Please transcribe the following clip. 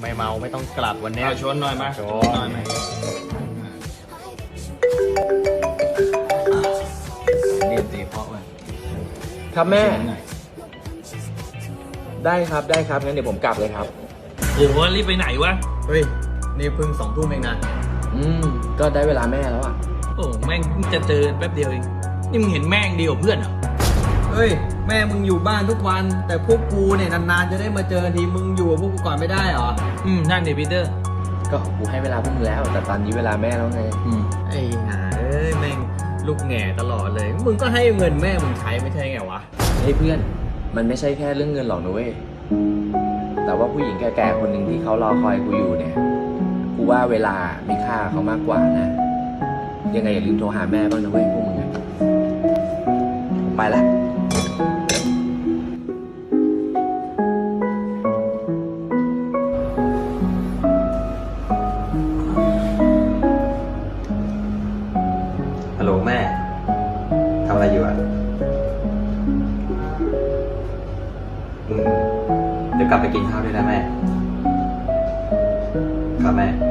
ไม่เมาไม่ต้องกลับวันเนี้ยเอาชนหน่อยมาชชนนหน่อยมาเรียนตีเพราะมันครับแม่ชนหน่อยได้ครับได้ครับงั้นเดี๋ยวผมกลับเลยครับ โอ้โหรีบไปไหนวะ เฮ้ย นี่เพิ่งสองทุ่มเองนะอืม ก็ได้เวลาแม่แล้วอะ โอ้แม่งเพิ่งจะเจอแป๊บเดียวเอง นี่มึงเห็นแม่งดีกว่าเพื่อนเหรอ เฮ้ย แม่มึงอยู่บ้านทุกวัน แต่พวกกูเนี่ยนานๆจะได้มาเจอทีมึงอยู่กับพวกกูก่อนไม่ได้เหรออืมนั่นดิพีเตอร์ ก็กูให้เวลาพวกมึงแล้ว แต่ตอนนี้เวลาแม่แล้วไงอืมไอ้ห่าเอ้ยแม่งลูกแง่ตลอดเลย มึงก็ให้เงินแม่มึงใช้ไม่ใช่ไงวะเฮ้ยเพื่อน มันไม่ใช่แค่เรื่องเงินหรอกนะเว้ยแต่ว่าผู้หญิงแก่ๆคนหนึ่งที่เขารอคอยกูอยู่เนี่ย กูว่าเวลามีค่าเขามากกว่านะ ยังไงอย่าลืมโทรหาแม่บ้างนะเว้ยพวกมึงอะไปละ ฮัลโหลแม่ ทำอะไรอยู่อะอืมเดี๋ยวกลับไปกินข้าวด้วยนะแม่ ครับแม่